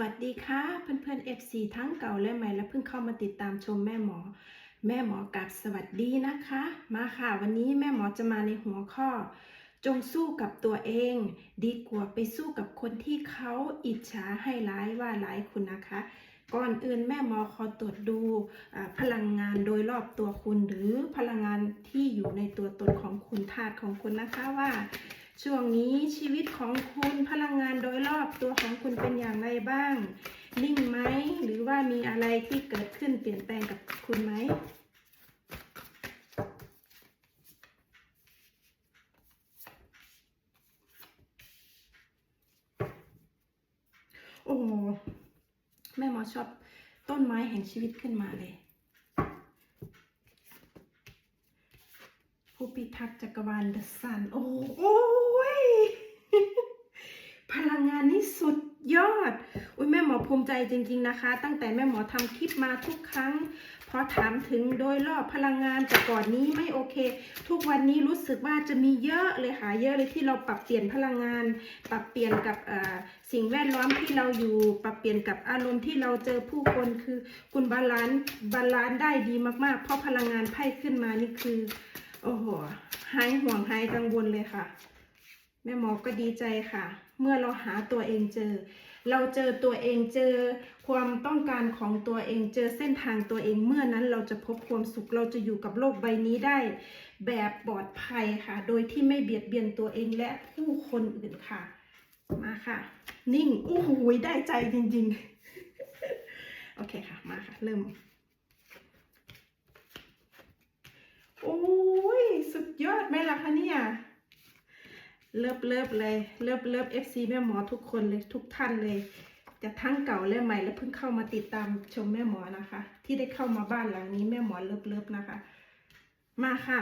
วัสดีค่ะเพื่อนๆ FC ทั้งเก่าและใหม่และเพิ่งเข้ามาติดตามชมแม่หมอ แม่หมอกับสวัสดีนะคะ มาค่ะวันนี้แม่หมอจะมาในหัวข้อ จงสู้กับตัวเอง ดีกว่าไปสู้กับคนที่เขาอิจฉาให้ร้ายว่าร้ายคุณนะคะ ก่อนอื่นแม่หมอขอตรวจดูพลังงานโดยรอบตัวคุณ หรือพลังงานที่อยู่ในตัวตนของคุณธาตุของคุณนะคะว่า ช่วงนี้ชีวิตของคุณพลังงานโดยรอบตัวของคุณเป็นอย่างไรบ้าง นิ่งไหม หรือว่ามีอะไรที่เกิดขึ้นเปลี่ยนแปลงกับคุณไหมโอ้แม่หมอชอบต้นไม้แห่งชีวิตขึ้นมาเลย ผู้พิทักษ์จักรวาลเดอะซัน โอ้โอ้ยพลังงานนี่สุดยอด อุ้ยแม่หมอภูมิใจจริง ๆนะคะ ตั้งแต่แม่หมอทำคลิปมาทุกครั้ง พอถามถึงโดยรอบพลังงานแต่ก่อนนี้ไม่โอเค ทุกวันนี้รู้สึกว่าจะมีเยอะเลยค่ะ เยอะเลยที่เราปรับเปลี่ยนพลังงาน ปรับเปลี่ยนกับเอ่อสิ่งแวดล้อมที่เราอยู่ ปรับเปลี่ยนกับอารมณ์ที่เราเจอผู้คนคือ คุณบาลานซ์บาลานซ์ได้ดีมากๆ เพราะพลังงานไพ่ขึ้นมานี่คือ โอ้โหหายห่วงหายกังวลเลยค่ะ แม่หมอก็ดีใจค่ะ เมื่อเราหาตัวเองเจอ เราเจอตัวเองเจอ ความต้องการของตัวเองเจอเส้นทางตัวเองเมื่อนั้นเราจะพบความสุขเราจะอยู่กับโลกใบนี้ได้ แบบปลอดภัยค่ะ โดยที่ไม่เบียดเบียนตัวเองและผู้คนอื่นค่ะ มาค่ะ นิ่งโอ้โหได้ใจจริง ๆ โอเคค่ะมาค่ะ เริ่ม โอ้ย สุดยอดไหมล่ะคะเนี่ย เลิฟเลิฟเลย เลิฟเลิฟ FC แม่หมอทุกคนเลยทุกท่านเลย จะทั้งเก่าและใหม่และเพิ่งเข้ามาติดตามชมแม่หมอนะคะ ที่ได้เข้ามาบ้านหลังนี้แม่หมอเลิฟเลิฟนะคะ มาค่ะ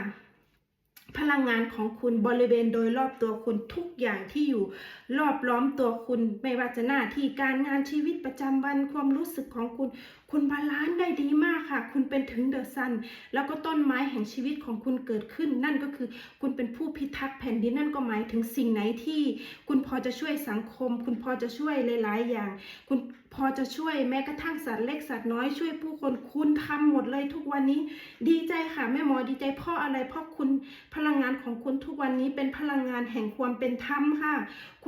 พลังงานของคุณบริเวณโดยรอบตัวคุณทุกอย่างที่อยู่รอบล้อมตัวคุณ ไม่ว่าจะหน้าที่การงานชีวิตประจำวันความรู้สึกของคุณคุณบาลานซ์ได้ดีมากค่ะ คุณเป็นถึงเดอะซัน แล้วก็ต้นไม้แห่งชีวิตของคุณเกิดขึ้น นั่นก็คือคุณเป็นผู้พิทักษ์แผ่นดินนั่นก็หมายถึงสิ่งไหนที่ คุณพอจะช่วยสังคม คุณพอจะช่วยหลาย ๆ อย่าง คุณพอจะช่วยแม้กระทั่งสัตว์เล็กสัตว์น้อยช่วยผู้คนคุณทำหมดเลยทุกวันนี้ ดีใจค่ะแม่หมอดีใจเพราะอะไรเพราะคุณพลังงานของคุณทุกวันนี้เป็นพลังงานแห่งความเป็นธรรมค่ะ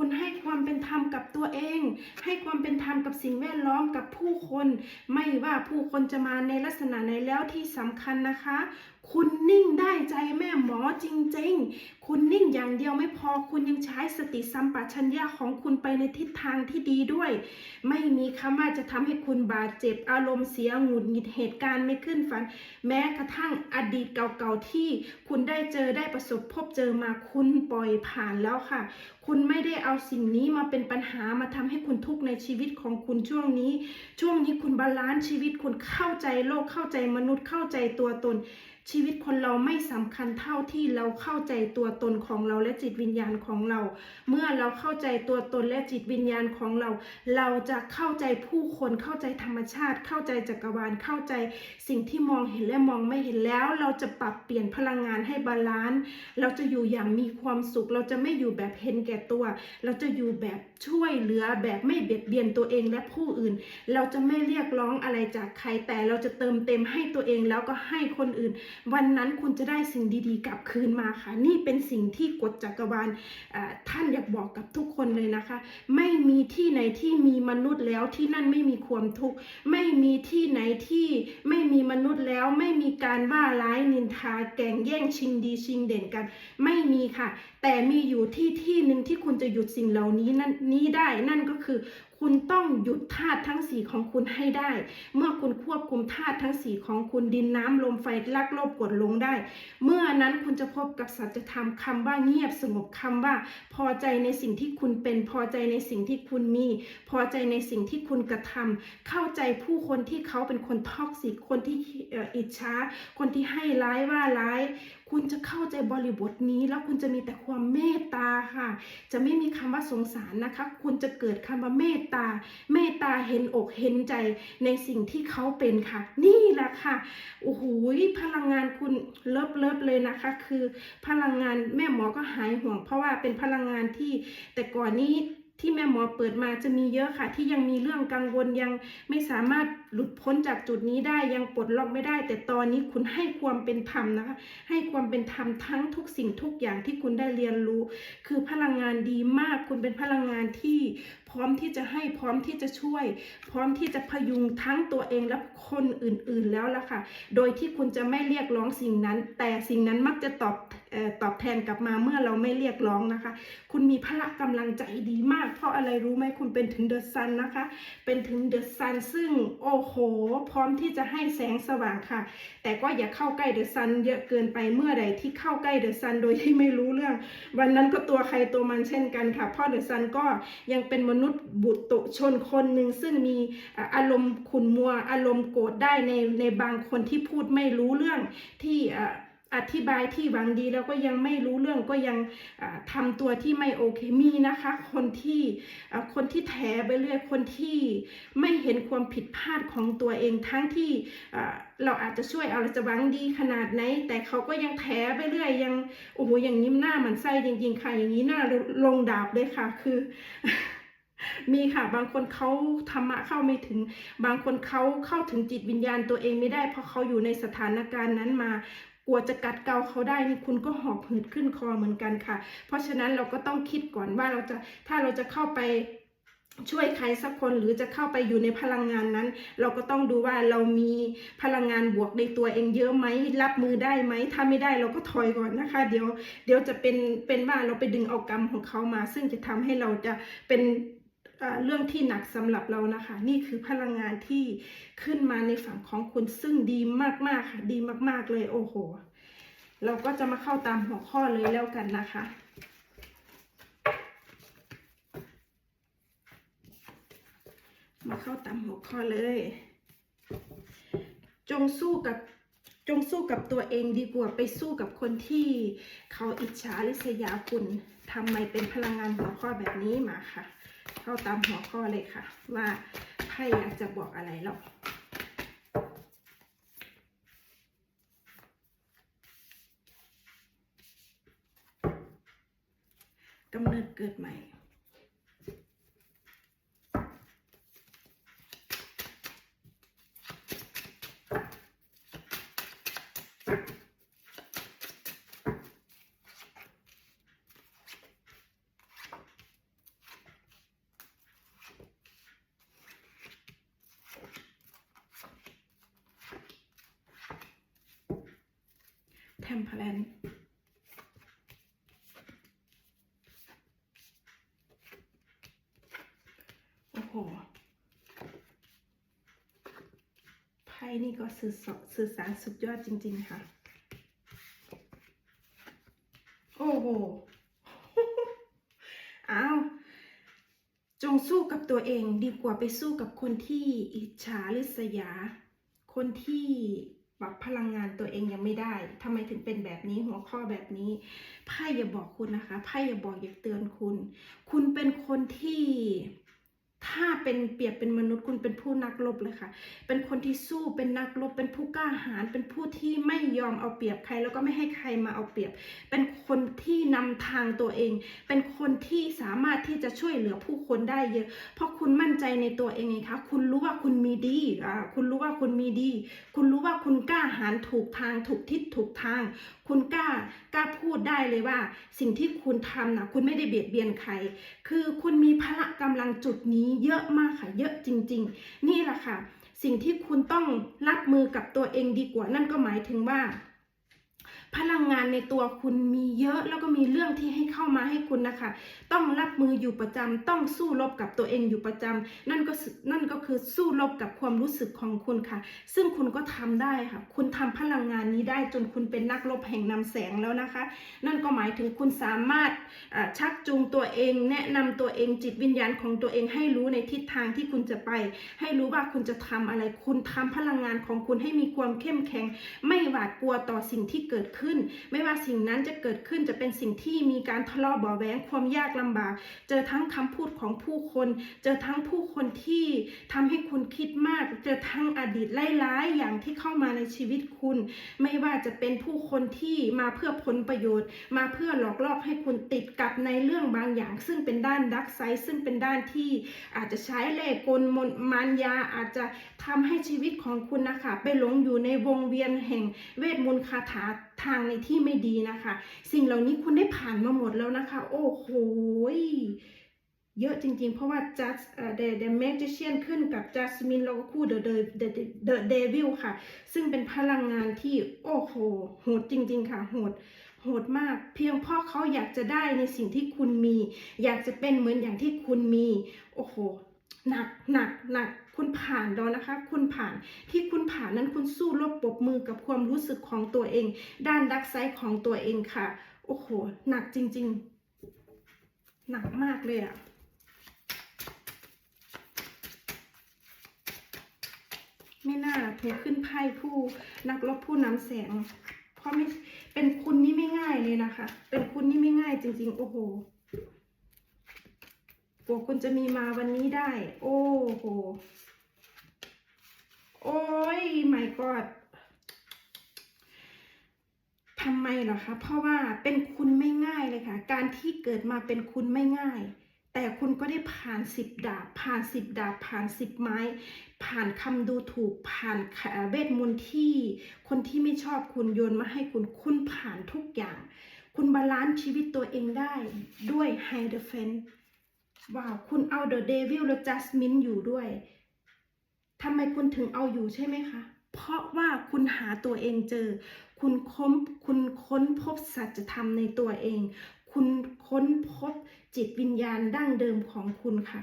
คุณให้ความเป็นธรรมกับตัวเอง ให้ความเป็นธรรมกับสิ่งแวดล้อมกับผู้คน ไม่ว่าผู้คนจะมาในลักษณะไหนแล้วที่สำคัญนะคะ คุณนิ่งได้ใจแม่หมอจริงๆ คุณนิ่งอย่างเดียวไม่พอคุณยังใช้สติสัมปชัญญะของคุณไปในทิศทางที่ดีด้วย ไม่มีคำว่าจะทำให้คุณบาดเจ็บอารมณ์เสียหงุดหงิดเหตุการณ์ไม่ขึ้นฝัน แม้กระทั่งอดีตเก่าๆที่ คุณได้เจอได้ประสบพบเจอมาคุณปล่อยผ่านแล้วค่ะ คุณไม่ได้เอาสิ่งนี้มาเป็นปัญหามาทำให้คุณทุกข์ในชีวิตของคุณช่วงนี้ ช่วงนี้คุณบาลานซ์ชีวิตคุณเข้าใจโลกเข้าใจมนุษย์เข้าใจตัวตน ชีวิตคนเราไม่สำคัญเท่าที่เราเข้าใจตัวตนของเราและจิตวิญญาณของเรา เมื่อเราเข้าใจตัวตนและจิตวิญญาณของเรา เราจะเข้าใจผู้คนเข้าใจธรรมชาติ เข้าใจจักรวาลเข้าใจสิ่งที่มองเห็นและมองไม่เห็นแล้ว เราจะปรับเปลี่ยนพลังงานให้บาลานซ์เราจะอยู่อย่างมีความสุข เราจะไม่อยู่แบบเห็นแก่ตัว เราจะอยู่แบบช่วยเหลือแบบไม่เบียดเบียนตัวเองและผู้อื่น เราจะไม่เรียกร้องอะไรจากใครแต่เราจะเติมเต็มให้ตัวเองแล้วก็ให้คนอื่นวันนั้นคุณจะได้สิ่งดีๆกลับคืนมาค่ะ นี่เป็นสิ่งที่กฎจักรวาลท่านอยากบอกกับทุกคนเลยนะคะ ไม่มีที่ไหนที่มีมนุษย์แล้วที่นั่นไม่มีความทุกข์ไม่มีที่ไหนที่ไม่มีมนุษย์แล้ว ไม่มีการว่าร้ายนินทาแก่งแย่งชิงดีชิงเด่นกัน ไม่มีค่ะ แต่มีอยู่ที่ที่หนึ่งที่คุณจะหยุดสิ่งเหล่านี้นั่นนี้ได้นั่นก็คือ คุณต้องหยุดธาตุทั้งสี่ของคุณให้ได้ เมื่อคุณควบคุมธาตุทั้งสี่ของคุณดินน้ำลมไฟลักโลภกดลงได้ เมื่อนั้นคุณจะพบกับสัจธรรมคำว่าเงียบสงบคำว่า พอใจในสิ่งที่คุณเป็นพอใจในสิ่งที่คุณมี พอใจในสิ่งที่คุณกระทำเข้าใจผู้คนที่เขาเป็นคนท็อกซิกคนที่อิจฉาคนที่ให้ร้ายว่าร้าย คุณจะเข้าใจบริบทนี้ แล้วคุณจะมีแต่ความเมตตาค่ะ จะไม่มีคำว่าสงสารนะคะ คุณจะเกิดคำว่าเมตตา เมตตาเห็นอกเห็นใจในสิ่งที่เขาเป็นค่ะ นี่แหละค่ะโอ้โหพลังงานคุณเลิฟเลิฟเลยนะคะ คือพลังงานแม่หมอก็หายห่วง เพราะว่าเป็นพลังงานที่แต่ก่อนนี้ที่แม่หมอเปิดมาจะมีเยอะค่ะ ที่ยังมีเรื่องกังวลยังไม่สามารถหลุดพ้นจากจุดนี้ได้ยังปลดล็อกไม่ได้ แต่ตอนนี้คุณให้ความเป็นธรรมนะคะ ให้ความเป็นธรรมทั้งทุกสิ่งทุกอย่างที่คุณได้เรียนรู้ คือพลังงานดีมาก คุณเป็นพลังงานที่พร้อมที่จะให้พร้อมที่จะช่วย พร้อมที่จะพยุงทั้งตัวเองและคนอื่นๆแล้วล่ะค่ะ โดยที่คุณจะไม่เรียกร้องสิ่งนั้น แต่สิ่งนั้นมักจะตอบออตอบแทนกลับมาเมื่อเราไม่เรียกร้องนะคะ คุณมีพละกำลังใจดีมาก เพราะอะไรรู้ไหมคุณเป็นถึงเดอะซันนะคะ เป็นถึงเดอะซันซึ่งโอ้โห พร้อมที่จะให้แสงสว่างค่ะ แต่ก็อย่าเข้าใกล้เดอะซันเยอะเกินไปเมื่อใดที่เข้าใกล้เดอะซันโดยที่ไม่รู้เรื่อง วันนั้นก็ตัวใครตัวมันเช่นกันค่ะเพราะเดอะซันก็ยังเป็นมนุษย์บุตุชนคนหนึ่งซึ่งมีอารมณ์ขุนมัวอารมณ์โกรธได้ในในบางคนที่พูดไม่รู้เรื่องที่ อธิบายที่หวังดีแล้วก็ยังไม่รู้เรื่องก็ยังอ่าทำตัวที่ไม่โอเคมีนะคะ คนที่คนที่แถไปเรื่อยคนที่ไม่เห็นความผิดพลาดของตัวเองทั้งที่เราอาจจะช่วยเอาเราจะหวังดีขนาดไหน แต่เขาก็ยังแถไปเรื่อยยังโอ้โหอย่างยิ้มหน้ามันไส้จริงๆค่ะ อย่างนี้หน้าลงดาบเลยค่ะคือมีค่ะบางคนเขาธรรมะเข้าไม่ถึง บางคนเขาเข้าถึงจิตวิญญาณตัวเองไม่ได้ เพราะเขาอยู่ในสถานการณ์นั้นมา ลัวจะกัดเกาเขาได้นี่คุณก็หอบหืดขึ้นคอเหมือนกันค่ะ เพราะฉะนั้นเราก็ต้องคิดก่อนว่าเราจะถ้าเราจะเข้าไปช่วยใครสักคนหรือจะเข้าไปอยู่ในพลังงานนั้น เราก็ต้องดูว่าเรามีพลังงานบวกในตัวเองเยอะไหมรับมือได้ไหมถ้าไม่ได้เราก็ถอยก่อนนะคะ เดี๋ยวเดี๋ยวจะเป็นเป็นว่าเราไปดึงเอากรรมของเขามา ซึ่งจะทำให้เราจะเป็น เรื่องที่หนักสำหรับเรานะคะ นี่คือพลังงานที่ขึ้นมาในฝั่งของคุณซึ่งดีมากๆค่ะ ดีมากๆเลยโอ้โห เราก็จะมาเข้าตามหัวข้อเลยแล้วกันนะคะมาเข้าตามหัวข้อเลย จงสู้กับจงสู้กับตัวเองดีกว่าไปสู้กับคนที่เขาอิจฉาริษยาคุณทำไมเป็นพลังงานหัวข้อแบบนี้มาค่ะ เข้าตามหัวข้อเลยค่ะ ว่าไพ่อยากจะบอกอะไรหรอกกำเนิดเกิดใหม่ เทมเพลนโอ้โห ไพ่นี่ก็สื่อสารสื่อสารสุดยอดจริง ๆ ค่ะ โอ้โหอ้าวจงสู้กับตัวเองดีกว่าไปสู้กับคนที่อิจฉาริษยา คนที่ปรับพลังงานตัวเองยังไม่ได้ทำไมถึงเป็นแบบนี้หัวข้อแบบนี้ไพ่อย่าบอกคุณนะคะไพ่อย่าบอกอย่าเตือนคุณ คุณเป็นคนที่ ถ้าเป็นเปรียบเป็นมนุษย์คุณเป็นผู้นักรบเลยค่ะ เป็นคนที่สู้เป็นนักรบเป็นผู้กล้าหาญเป็นผู้ที่ไม่ยอมเอาเปรียบใคร แล้วก็ไม่ให้ใครมาเอาเปรียบ เป็นคนที่นำทางตัวเอง เป็นคนที่สามารถที่จะช่วยเหลือผู้คนได้เยอะ เพราะคุณมั่นใจในตัวเองไงคะคุณรู้ว่าคุณมีดีอ่าคุณรู้ว่าคุณมีดี คุณรู้ว่าคุณกล้าหาญถูกทางถูกทิศถูกทาง คุณกล้ากล้าพูดได้เลยว่า สิ่งที่คุณทำนะคุณไม่ได้เบียดเบียนใคร คือคุณมีพละกำลังจุดนี้เยอะมากค่ะ เยอะจริง ๆ นี่แหละค่ะ สิ่งที่คุณต้องรับมือกับตัวเองดีกว่า นั่นก็หมายถึงว่า พลังงานในตัวคุณมีเยอะแล้วก็มีเรื่องที่ให้เข้ามาให้คุณนะคะ ต้องรับมืออยู่ประจำต้องสู้รบกับตัวเองอยู่ประจำนั่นก็นั่นก็คือสู้รบกับความรู้สึกของคุณค่ะ ซึ่งคุณก็ทำได้ค่ะ คุณทำพลังงานนี้ได้จนคุณเป็นนักรบแห่งนำแสงแล้วนะคะ นั่นก็หมายถึงคุณสามารถชักจูงตัวเอง แนะนำตัวเองจิตวิญญาณของตัวเองให้รู้ในทิศทางที่คุณจะไป ให้รู้ว่าคุณจะทำอะไร คุณทำพลังงานของคุณให้มีความเข้มแข็ง ไม่หวาดกลัวต่อสิ่งที่เกิดขึ้นไม่ว่าสิ่งนั้นจะเกิดขึ้นจะเป็นสิ่งที่มีการทะเลาะเบาะแว้งความยากลำบาก เจอทั้งคำพูดของผู้คน เจอทั้งผู้คนที่ทำให้คุณคิดมาก เจอทั้งอดีตไร้ายอย่างที่เข้ามาในชีวิตคุณ ไม่ว่าจะเป็นผู้คนที่มาเพื่อผลประโยชน์ มาเพื่อหลอกล่อให้คุณติดกับในเรื่องบางอย่าง ซึ่งเป็นด้านดักไซด์ซึ่งเป็นด้านที่อาจจะใช้เล่กลมนมารยาอาจจะทำให้ชีวิตของคุณนะคะไปหลงอยู่ในวงเวียนแห่งเวทมนต์คาถา ทางในที่ไม่ดีนะคะ สิ่งเหล่านี้คุณได้ผ่านมาหมดแล้วนะคะ โอ้โหเยอะจริงๆ เพราะว่า just เอ่อ the the magician ขึ้นกับ Jasmine แล้วก็คู่ the the the the devil ค่ะ ซึ่งเป็นพลังงานที่โอ้โหโหดจริง ๆ ค่ะโหดโหดมาก เพียงเพราะเขาอยากจะได้ในสิ่งที่คุณมี อยากจะเป็นเหมือนอย่างที่คุณมี โอ้โห หนักหนักหนักคุณผ่านแล้วนะคะ คุณผ่านที่คุณผ่านนั้นคุณสู้รบปบมือกับความรู้สึกของตัวเอง ด้านดักไซด์ของตัวเองค่ะ โอ้โห หนักจริง ๆ หนักมากเลยอะไม่น่าถูกขึ้นไพ่ผู้นักรบผู้นำแสง เพราะไม่เป็นคุณนี่ไม่ง่ายเลยนะคะ เป็นคุณนี่ไม่ง่ายจริง ๆ โอ้โห กว่าคุณจะมีมาวันนี้ได้ โอ้โห โอ้ยไม่กอดทำไมเหรอคะ เพราะว่าเป็นคุณไม่ง่ายเลยค่ะ การที่เกิดมาเป็นคุณไม่ง่าย แต่คุณก็ได้ผ่านสิบดาบ ผ่านสิบดาบ ผ่านสิบไม้ ผ่านคำดูถูก ผ่านเวทมนต์ที่ คนที่ไม่ชอบคุณโยนมาให้คุณ คุณผ่านทุกอย่าง คุณบาลานซ์ชีวิตตัวเองได้ด้วยไฮเดรเฟน ว้าวคุณเอาเดอะเดวิลและจัสมินอยู่ด้วยทำไมคุณถึงเอาอยู่ใช่ไหมคะ เพราะว่าคุณหาตัวเองเจอ คุณค้นคุณค้นพบสัจธรรมในตัวเอง คุณค้นพบจิตวิญญาณดั้งเดิมของคุณค่ะ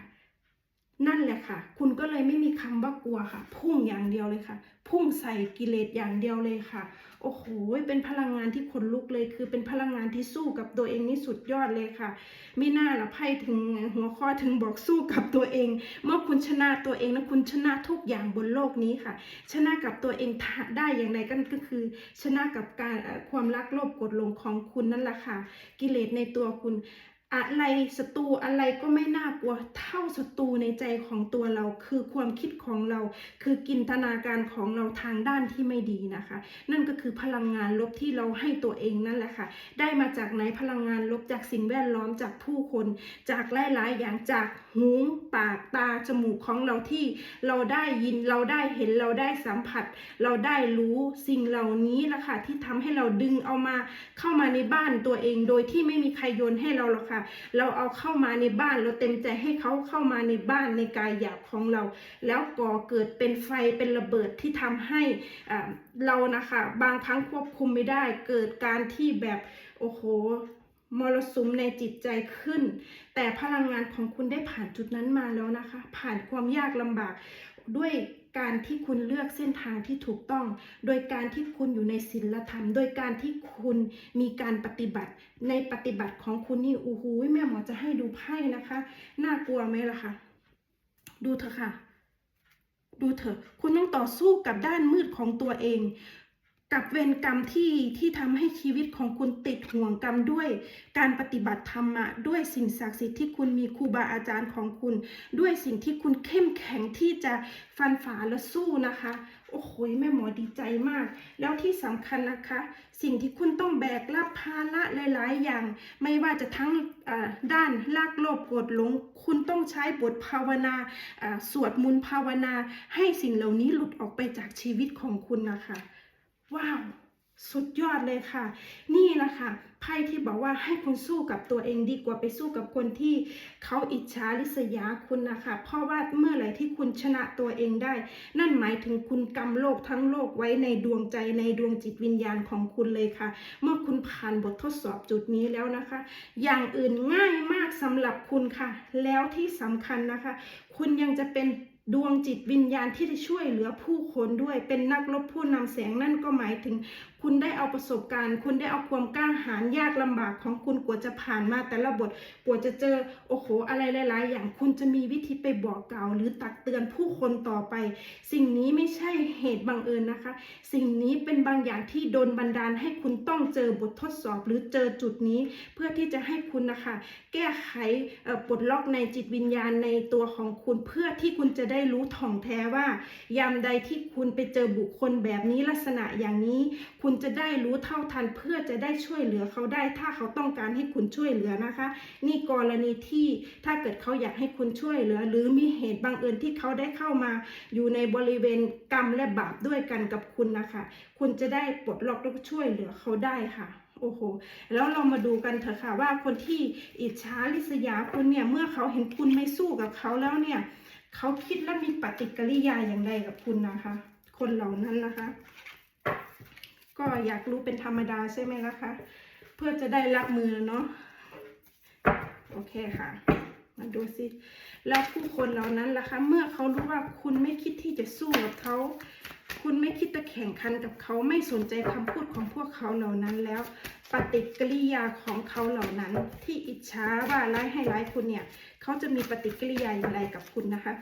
นั่นแหละค่ะ คุณก็เลยไม่มีคำว่ากลัวค่ะ พุ่งอย่างเดียวเลยค่ะ พุ่งใส่กิเลสอย่างเดียวเลยค่ะ โอ้โห เป็นพลังงานที่ขนลุกเลย คือเป็นพลังงานที่สู้กับตัวเองนี่สุดยอดเลยค่ะ ไม่น่าละไพ่ถึงหัวข้อถึงบอกสู้กับตัวเอง เมื่อคุณชนะตัวเองนะคุณชนะทุกอย่างบนโลกนี้ค่ะ ชนะกับตัวเองได้อย่างไรกันก็คือ ชนะกับการความรักโลภกดลงของคุณนั่นแหละค่ะ กิเลสในตัวคุณ อะไรศัตรูอะไรก็ไม่น่ากลัวเท่าศัตรูในใจของตัวเรา คือความคิดของเรา คือกินตนาการของเราทางด้านที่ไม่ดีนะคะ นั่นก็คือพลังงานลบที่เราให้ตัวเองนั่นแหละค่ะ ได้มาจากไหนพลังงานลบจากสิ่งแวดล้อมจากผู้คน จากหลายๆอย่างจากหูปากตาจมูกของเราที่เราได้ยินเราได้เห็นเราได้สัมผัส เราได้รู้สิ่งเหล่านี้ละค่ะที่ทำให้เราดึงเอามาเข้ามาในบ้านตัวเอง โดยที่ไม่มีใครโยนให้เราหรอกค่ะเราเอาเข้ามาในบ้านเราเต็มใจให้เขาเข้ามาในบ้านในกายหยาบของเรา แล้วก่อเกิดเป็นไฟเป็นระเบิดที่ทำให้เรานะคะบางครั้งควบคุมไม่ได้ เกิดการที่แบบโอ้โหมรสุมในจิตใจขึ้น แต่พลังงานของคุณได้ผ่านจุดนั้นมาแล้วนะคะ ผ่านความยากลำบากด้วย การที่คุณเลือกเส้นทางที่ถูกต้อง โดยการที่คุณอยู่ในศีลธรรม โดยการที่คุณมีการปฏิบัติ ในปฏิบัติของคุณนี่โอ้โหแม่หมอจะให้ดูไพ่นะคะ น่ากลัวไหมล่ะคะ ดูเถอะค่ะ ดูเถอะ คุณต้องต่อสู้กับด้านมืดของตัวเอง กับเวรกรรมที่ที่ทำให้ชีวิตของคุณติดห่วงกรรมด้วย การปฏิบัติธรรมะด้วยสิ่งศักดิ์สิทธิ์ที่คุณมีครูบาอาจารย์ของคุณ ด้วยสิ่งที่คุณเข้มแข็งที่จะฟันฝ่าและสู้นะคะ โอ้โหแม่หมอดีใจมาก แล้วที่สำคัญนะคะ สิ่งที่คุณต้องแบกรับภาระหลาย ๆ อย่าง ไม่ว่าจะทั้งด้านลากโลภโกรธหลง คุณต้องใช้บทภาวนาสวดมนต์ภาวนา ให้สิ่งเหล่านี้หลุดออกไปจากชีวิตของคุณนะคะ ว้าวสุดยอดเลยค่ะ นี่แหละค่ะไพ่ที่บอกว่าให้คุณสู้กับตัวเองดีกว่าไปสู้กับคนที่เขาอิจฉาริษยาคุณนะคะ เพราะว่าเมื่อไหร่ที่คุณชนะตัวเองได้ นั่นหมายถึงคุณกำโลกทั้งโลกไว้ในดวงใจในดวงจิตวิญญาณของคุณเลยค่ะ เมื่อคุณผ่านบททดสอบจุดนี้แล้วนะคะ อย่างอื่นง่ายมากสำหรับคุณค่ะ แล้วที่สำคัญนะคะ คุณยังจะเป็น ดวงจิตวิญญาณที่จะช่วยเหลือผู้คนด้วย เป็นนักรบผู้นำแสงนั่นก็หมายถึง คุณได้เอาประสบการณ์ คุณได้เอาความกล้าหาญยากลำบากของคุณกว่าจะผ่านมาแต่ละบทกว่าจะเจอโอ้โหอะไรหลาย ๆ อย่างคุณจะมีวิธีไปบอกกล่าวหรือตักเตือนผู้คนต่อไป สิ่งนี้ไม่ใช่เหตุบังเอิญนะคะ สิ่งนี้เป็นบางอย่างที่โดนบันดาลให้คุณต้องเจอบททดสอบหรือเจอจุดนี้ เพื่อที่จะให้คุณนะคะ แก้ไขปลดล็อกในจิตวิญญาณในตัวของคุณเพื่อที่คุณจะได้รู้ถ่องแท้ว่ายามใดที่คุณไปเจอบุคคลแบบนี้ลักษณะอย่างนี้ คุณจะได้รู้เท่าทันเพื่อจะได้ช่วยเหลือเขาได้ ถ้าเขาต้องการให้คุณช่วยเหลือนะคะ นี่กรณีที่ถ้าเกิดเขาอยากให้คุณช่วยเหลือ หรือมีเหตุบังเอิญที่เขาได้เข้ามา อยู่ในบริเวณกรรมและบาปด้วยกันกับคุณนะคะ คุณจะได้ปลดล็อกและช่วยเหลือเขาได้ค่ะโอ้โห แล้วเรามาดูกันเถอะค่ะว่าคนที่อิจฉาริษยาคุณเนี่ย เมื่อเขาเห็นคุณไม่สู้กับเขาแล้วเนี่ย เขาคิดและมีปฏิกิริยาอย่างไรกับคุณนะคะ คนเหล่านั้นนะคะ ก็อยากรู้เป็นธรรมดาใช่ไหมล่ะคะ เพื่อจะได้รับมือเนาะโอเคค่ะ มาดูสิ แล้วผู้คนเหล่านั้นล่ะคะ เมื่อเขารู้ว่าคุณไม่คิดที่จะสู้กับเขา คุณไม่คิดจะแข่งขันกับเขาไม่สนใจคำพูดของพวกเขาเหล่านั้นแล้ว ปฏิกิริยาของเขาเหล่านั้น ที่อิจฉาว่าร้ายให้ร้ายคุณเนี่ย เขาจะมีปฏิกิริยาอย่างไรกับคุณนะคะ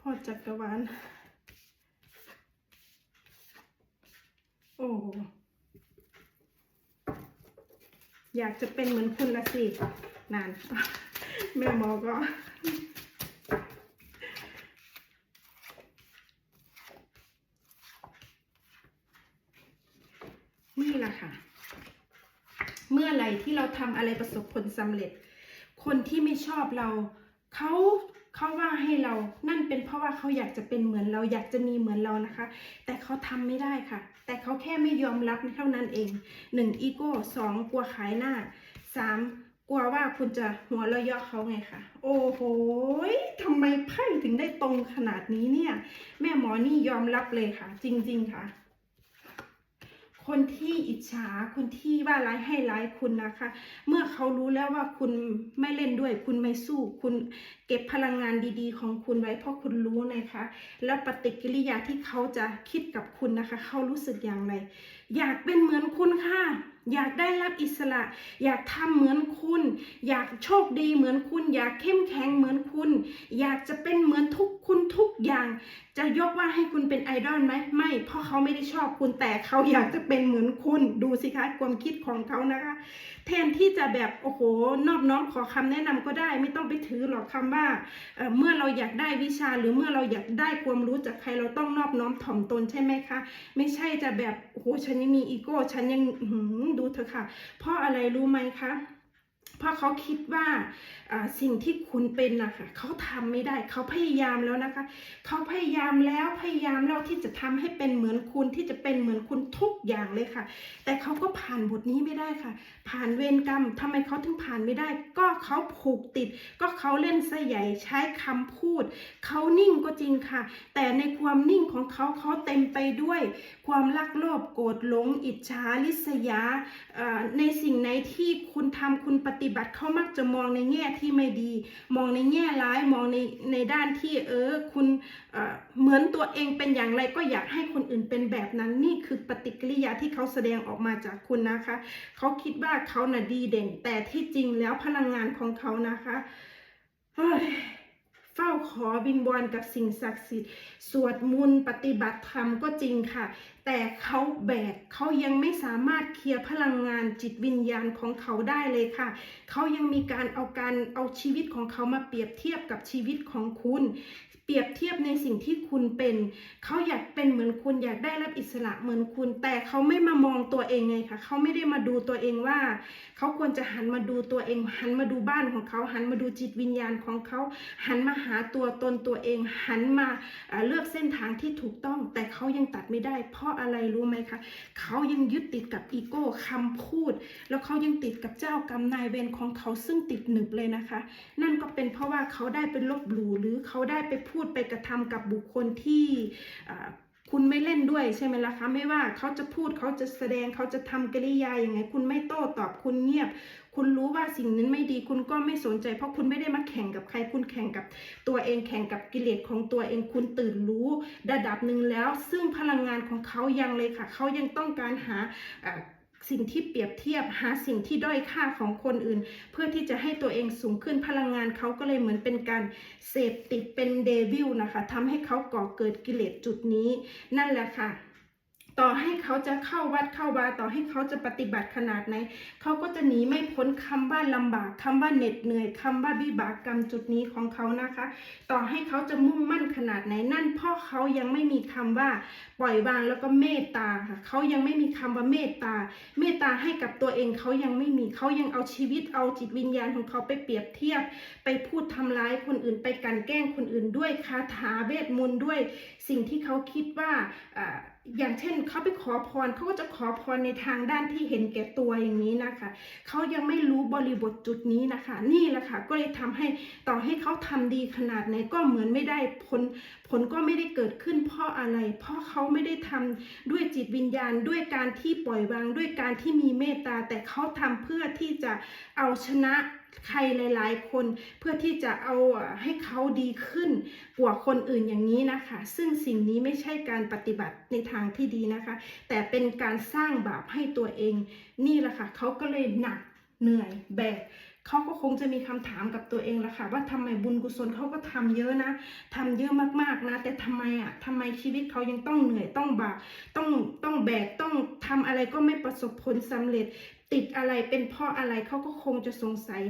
พ่อ จักรวาลโอ้อยากจะเป็นเหมือนคุณละสินานแม่หมอก็ นี่แหละค่ะ เมื่อไหร่ที่เราทำอะไรประสบผลสำเร็จ คนที่ไม่ชอบเราเขา เขาว่าให้เรานั่นเป็นเพราะว่าเขาอยากจะเป็นเหมือนเราอยากจะมีเหมือนเรานะคะ แต่เขาทำไม่ได้ค่ะ แต่เขาแค่ไม่ยอมรับเท่านั้นเองหนึ่งอีโก้สองกลัวขายหน้าสามกลัวว่าคุณจะหัวเราะเยาะเขาไงคะโอ้โหทำไมไพ่ถึงได้ตรงขนาดนี้เนี่ย แม่หมอนี่ยอมรับเลยค่ะ จริง ๆ ค่ะ คนที่อิจฉาคนที่ว่าร้ายให้ร้ายคุณนะคะ เมื่อเขารู้แล้วว่าคุณไม่เล่นด้วย คุณไม่สู้ คุณเก็บพลังงานดีๆ ของคุณไว้เพราะคุณรู้นะคะ แล้วปฏิกิริยาที่เขาจะคิดกับคุณนะคะ เขารู้สึกอย่างไร อยากเป็นเหมือนคุณค่ะ อยากได้รับอิสระ อยากทำเหมือนคุณ อยากโชคดีเหมือนคุณ อยากเข้มแข็งเหมือนคุณ อยากจะเป็นเหมือนทุกคุณทุกอย่าง จะยกว่าให้คุณเป็นไอดอลไหมไม่ เพราะเขาไม่ได้ชอบคุณแต่เขาอยากจะเป็นเหมือนคุณ ดูสิคะความคิดของเขานะคะ แทนที่จะแบบโอ้โหนอบน้อมขอคำแนะนำก็ได้ ไม่ต้องไปถือหรอกคำว่าเเมื่อเราอยากได้วิชาหรือเมื่อเราอยากได้ความรู้จากใครเราต้องนอบน้อมถ่อมตนใช่ไหมคะ ไม่ใช่จะแบบโอ้โหฉันยังมีอีโก้ฉันยังดูเถอะค่ะ เพราะอะไรรู้ไหมคะเพราะเขาคิดว่า สิ่งที่คุณเป็นนะคะเขาทำไม่ได้เขาพยายามแล้วนะคะเขาพยายามแล้วพยายามแล้วที่จะทำให้เป็นเหมือนคุณที่จะเป็นเหมือนคุณทุกอย่างเลยค่ะ แต่เขาก็ผ่านบทนี้ไม่ได้ค่ะ ผ่านเวรกรรมทำไมเขาถึงผ่านไม่ได้ ก็เขาผูกติด ก็เขาเล่นไส้ใหญ่ใช้คำพูดเขานิ่งก็จริงค่ะ แต่ในความนิ่งของเขาเขาเต็มไปด้วย ความรักโลภโกรธหลง อิจฉาริษยาในสิ่งไหนที่คุณทำคุณปฏิบัติเขามักจะมองในแง่ที่ไม่ดี มองในแง่ร้ายมองในในด้านที่เออคุณเเหมือนตัวเองเป็นอย่างไรก็อยากให้คนอื่นเป็นแบบนั้น นี่คือปฏิกิริยาที่เขาแสดงออกมาจากคุณนะคะเขาคิดว่าเขาน่ะดีเด่นแต่ที่จริงแล้วพลังงานของเขานะคะ เฝ้าขอวิงบอลกับสิ่งศักดิ์สิทธิ์ สวดมนต์ปฏิบัติธรรมก็จริงค่ะ แต่เขาแบกเขายังไม่สามารถเคลียร์พลังงานจิตวิญญาณของเขาได้เลยค่ะ เขายังมีการเอาการเอาชีวิตของเขามาเปรียบเทียบกับชีวิตของคุณ เปรียบเทียบในสิ่งที่คุณเป็น เขาอยากเป็นเหมือนคุณอยากได้รับอิสระเหมือนคุณ แต่เขาไม่มามองตัวเองไงคะเขาไม่ได้มาดูตัวเองว่า เขาควรจะหันมาดูตัวเอง หันมาดูบ้านของเขา หันมาดูจิตวิญญาณของเขา หันมาหาตัวตนตัวเอง หันมาเลือกเส้นทางที่ถูกต้อง แต่เขายังตัดไม่ได้ เพราะอะไรรู้ไหมคะเขายังยึดติดกับอีโก้คำพูด แล้วเขายังติดกับเจ้ากรรมนายเวรของเขาซึ่งติดหนึบเลยนะคะ นั่นก็เป็นเพราะว่าเขาได้ไปลบหลู่หรือเขาได้ไปพูพูดไปกระทำกับบุคคลที่คุณไม่เล่นด้วยใช่ไหมล่ะคะ ไม่ว่าเขาจะพูดเขาจะแสดงเขาจะทำกิริยาอย่างไง คุณไม่โต้ตอบคุณเงียบ คุณรู้ว่าสิ่งนั้นไม่ดี คุณก็ไม่สนใจ เพราะคุณไม่ได้มาแข่งกับใคร คุณแข่งกับตัวเองแข่งกับกิเลสของตัวเองคุณตื่นรู้ระดับหนึ่งแล้ว ซึ่งพลังงานของเขายังเลยค่ะ เขายังต้องการหา สิ่งที่เปรียบเทียบหาสิ่งที่ด้อยค่าของคนอื่น เพื่อที่จะให้ตัวเองสูงขึ้นพลังงานเขาก็เลยเหมือนเป็นการเสพติดเป็นเดวิลนะคะทำให้เขาก่อเกิดกิเลสจุดนี้ นั่นแหละค่ะ ต่อให้เขาจะเข้าวัดเข้าวาต่อให้เขาจะปฏิบัติขนาดไหนเขาก็จะหนีไม่พ้นคำว่าลำบากคำว่าเหน็ดเหนื่อยคำว่าวิบากกรรมจุดนี้ของเขานะคะ ต่อให้เขาจะมุ่งมั่นขนาดไหนนั่นเพราะเขายังไม่มีคำว่าปล่อยวางแล้วก็เมตตาค่ะเขายังไม่มีคำว่าเมตตา เมตตาให้กับตัวเองเขายังไม่มีเขายังเอาชีวิตเอาจิตวิญญาณของเขาไปเปรียบเทียบ ไปพูดทำร้ายคนอื่นไปกันแกล้งคนอื่นด้วยคาถาเวทมนต์ด้วย สิ่งที่เขาคิดว่าอ่า อย่างเช่นเขาไปขอพรเขาก็จะขอพรในทางด้านที่เห็นแก่ตัวอย่างนี้นะคะเขายังไม่รู้บริบทจุดนี้นะคะ นี่แหละค่ะก็เลยทำให้ต่อให้เขาทำดีขนาดไหนก็เหมือนไม่ได้ผลผลก็ไม่ได้เกิดขึ้นเพราะอะไร เพราะเขาไม่ได้ทำด้วยจิตวิญญาณด้วยการที่ปล่อยวางด้วยการที่มีเมตตาแต่เขาทำเพื่อที่จะเอาชนะ ใครหลาย ๆ คนเพื่อที่จะเอาให้เขาดีขึ้นกว่าคนอื่นอย่างนี้นะคะ ซึ่งสิ่งนี้ไม่ใช่การปฏิบัติในทางที่ดีนะคะ แต่เป็นการสร้างบาปให้ตัวเอง นี่แหละค่ะเขาก็เลยหนักเหนื่อยแบก เขาก็คงจะมีคำถามกับตัวเองละค่ะ ว่าทำไมบุญกุศลเขาก็ทำเยอะนะทำเยอะมากๆนะ แต่ทำไมอะทำไมชีวิตเขายังต้องเหนื่อยต้องบากต้องต้องแบกต้องทำอะไรก็ไม่ประสบผลสำเร็จ ติดอะไรเป็นเพราะอะไรเขาก็คงจะสงสัย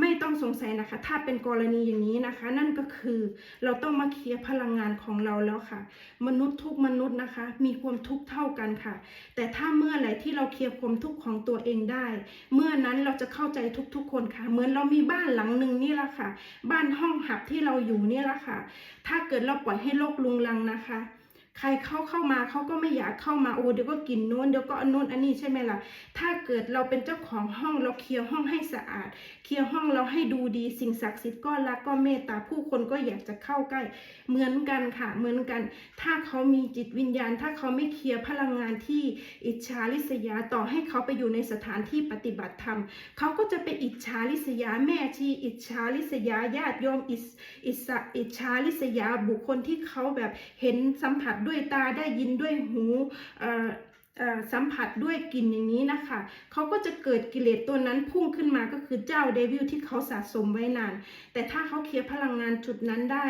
ไม่ต้องสงสัยนะคะ ถ้าเป็นกรณีอย่างนี้นะคะ นั่นก็คือเราต้องมาเคลียร์พลังงานของเราแล้วค่ะ มนุษย์ทุกมนุษย์นะคะ มีความทุกข์เท่ากันค่ะ แต่ถ้าเมื่อไหร่ที่เราเคลียร์ความทุกข์ของตัวเองได้ เมื่อนั้นเราจะเข้าใจทุกๆ คนค่ะ เหมือนเรามีบ้านหลังหนึ่งนี่แหละค่ะ บ้านห้องหับที่เราอยู่นี่แหละค่ะ ถ้าเกิดเราปล่อยให้โลกลุงลังนะคะ ใครเข้าเข้ามาเขาก็ไม่อยากเข้ามาโอ้เดี๋ยวก็กินโน้นเดี๋ยวก็อันโน้นอันนี้ใช่ไหมล่ะ ถ้าเกิดเราเป็นเจ้าของห้องเราเคลียร์ห้องให้สะอาด เคลียร์ห้องเราให้ดูดีสิ่งศักดิ์สิทธิ์ก็รักก็เมตตาผู้คนก็อยากจะเข้าใกล้ เหมือนกันค่ะ เหมือนกัน ถ้าเขามีจิตวิญญาณ ถ้าเขาไม่เคลียร์พลังงานที่อิจฉาริษยาต่อให้เขาไปอยู่ในสถานที่ปฏิบัติธรรมเขาก็จะไปอิจฉาริษยาแม่ชีอิจฉาริษยาญาติโยมอิสอิสอิจฉาริษยาบุคคลที่เขาแบบเห็นสัมผัสด้วยตาได้ยินด้วยหูสัมผัสด้วยกลิ่นอย่างนี้นะคะ เขาก็จะเกิดกิเลสตัวนั้นพุ่งขึ้นมาก็คือเจ้าเดวิลที่เขาสะสมไว้นาน แต่ถ้าเขาเคลียร์พลังงานจุดนั้นได้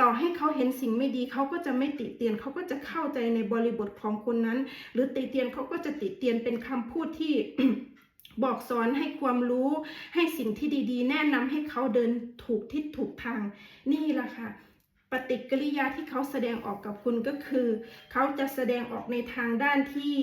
ต่อให้เขาเห็นสิ่งไม่ดีเขาก็จะไม่ติเตียนเขาก็จะเข้าใจในบริบทของคนนั้น หรือติเตียนเขาก็จะติเตียนเป็นคำพูดที่บอกสอนให้ความรู้ให้สิ่งที่ดีๆ แนะนำให้เขาเดินถูกทิศถูกทางนี่แหละค่ะ ปฏิกิริยาที่เขาแสดงออกกับคุณก็คือ เขาจะแสดงออกในทางด้านที่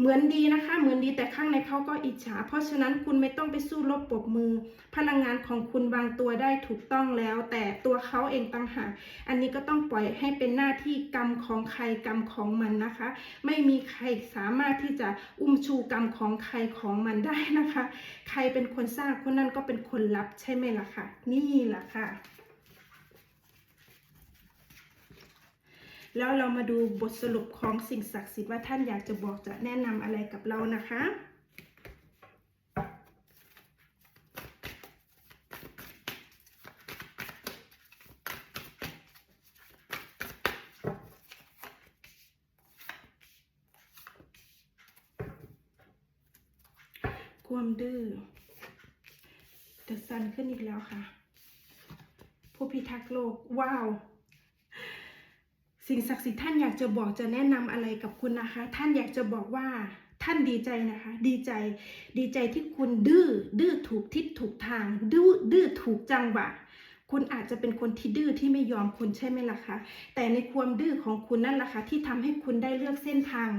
เหมือนดีนะคะ เหมือนดีแต่ข้างในเขาก็อิจฉา เพราะฉะนั้นคุณไม่ต้องไปสู้รบปบมือ พลังงานของคุณวางตัวได้ถูกต้องแล้ว แต่ตัวเขาเองต่างหากอันนี้ก็ต้องปล่อยให้เป็นหน้าที่กรรมของใครกรรมของมันนะคะ ไม่มีใครสามารถที่จะอุ้มชูกรรมของใครของมันได้นะคะ ใครเป็นคนสร้างคนนั้นก็เป็นคนรับใช่ไหมล่ะค่ะนี่แหละค่ะ แล้วเรามาดูบทสรุปของสิ่งศักดิ์สิทธิ์ว่าท่านอยากจะบอกจะแนะนำอะไรกับเรานะคะความดื้อเดอะซันขึ้นอีกแล้วค่ะ ผู้พิทักษ์โลก ว้าว สิ่งศักดิ์สิทธิ์ท่านอยากจะบอกจะแนะนำอะไรกับคุณนะคะ ท่านอยากจะบอกว่าท่านดีใจนะคะ ดีใจ ดีใจที่คุณดื้อดื้อถูกทิศถูกทาง ดื้อดื้อถูกจังหวะคุณอาจจะเป็นคนที่ดื้อที่ไม่ยอมคุณใช่ไหมล่ะคะ แต่ในความดื้อของคุณนั่นแหละค่ะที่ทำให้คุณได้เลือกเส้นทาง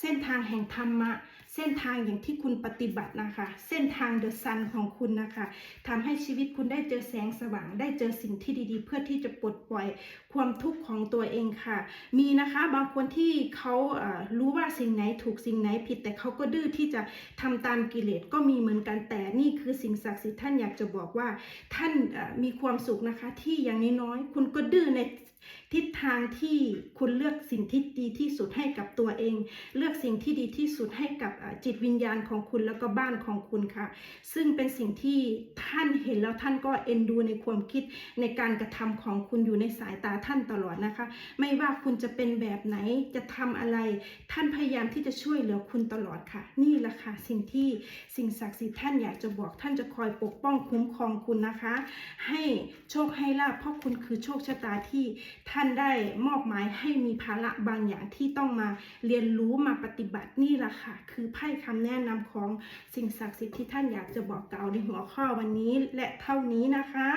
เส้นทางแห่งธรรมะ เส้นทางอย่างที่คุณปฏิบัตินะคะ เส้นทางเดอะซันของคุณนะคะทำให้ชีวิตคุณได้เจอแสงสว่าง ได้เจอสิ่งที่ดีๆ เพื่อที่จะปลดปล่อย ความทุกข์ของตัวเองค่ะ มีนะคะบางคนที่เขารู้ว่าสิ่งไหนถูกสิ่งไหนผิด แต่เขาก็ดื้อที่จะทำตามกิเลสก็มีเหมือนกันแต่นี่คือสิ่งศักดิ์สิทธิ์ท่านอยากจะบอกว่าท่านมีความสุขนะคะที่อย่างน้อยๆคุณก็ดื้อในทิศทางที่คุณเลือกสิ่งที่ดีที่สุดให้กับตัวเอง เลือกสิ่งที่ดีที่สุดให้กับจิตวิญญาณของคุณแล้วก็บ้านของคุณค่ะ ซึ่งเป็นสิ่งที่ท่านเห็นแล้วท่านก็เอ็นดูในความคิดในการกระทำของคุณอยู่ในสายตาท่านตลอดนะคะ ไม่ว่าคุณจะเป็นแบบไหนจะทำอะไร ท่านพยายามที่จะช่วยเหลือคุณตลอดค่ะ นี่แหละค่ะสิ่งที่สิ่งศักดิ์สิทธิ์ท่านอยากจะบอกท่านจะคอยปกป้องคุ้มครองคุณนะคะ ให้โชคให้ลาภเพราะคุณคือโชคชะตาที่ท่านได้มอบหมายให้มีภาระบางอย่างที่ต้องมาเรียนรู้มาปฏิบัตินี่แหละค่ะ คือไพ่คำแนะนำของสิ่งศักดิ์สิทธิ์ที่ท่านอยากจะบอกกล่าวในหัวข้อวันนี้และเท่านี้นะคะ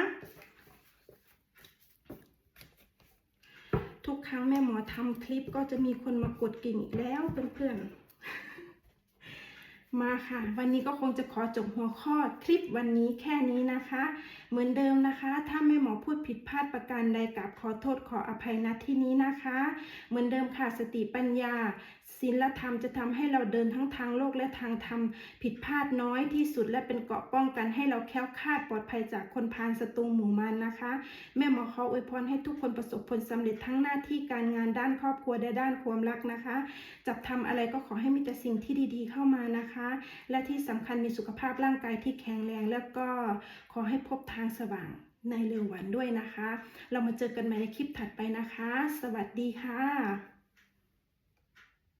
ทุกครั้งแม่หมอทำคลิปก็จะมีคนมากดกิ่งอีกแล้วเพื่อนๆ มาค่ะ วันนี้ก็คงจะขอจบหัวข้อคลิปวันนี้แค่นี้นะคะ เหมือนเดิมนะคะ ถ้าแม่หมอพูดผิดพลาดประการใดกับขอโทษขออภัยณที่นี้นะคะ เหมือนเดิมค่ะสติปัญญาศีลธรรมจะทำให้เราเดินทั้งทางโลกและทางธรรม ผิดพลาดน้อยที่สุดและเป็นเกราะป้องกันให้เราแค้วคาดปลอดภัยจากคนพาลศัตรูหมู่มารนนะคะ แม่หมอขออวยพรให้ทุกคนประสบผลสำเร็จทั้งหน้าที่การงานด้านครอบครัวและด้านความรักนะคะ จับทำอะไรก็ขอให้มีแต่สิ่งที่ดีๆเข้ามานะคะ และที่สำคัญมีสุขภาพร่างกายที่แข็งแรง แล้วก็ขอให้พบทางสว่างในเร็ววันด้วยนะคะ เรามาเจอกันใหม่ในคลิปถัดไปนะคะ สวัสดีค่ะ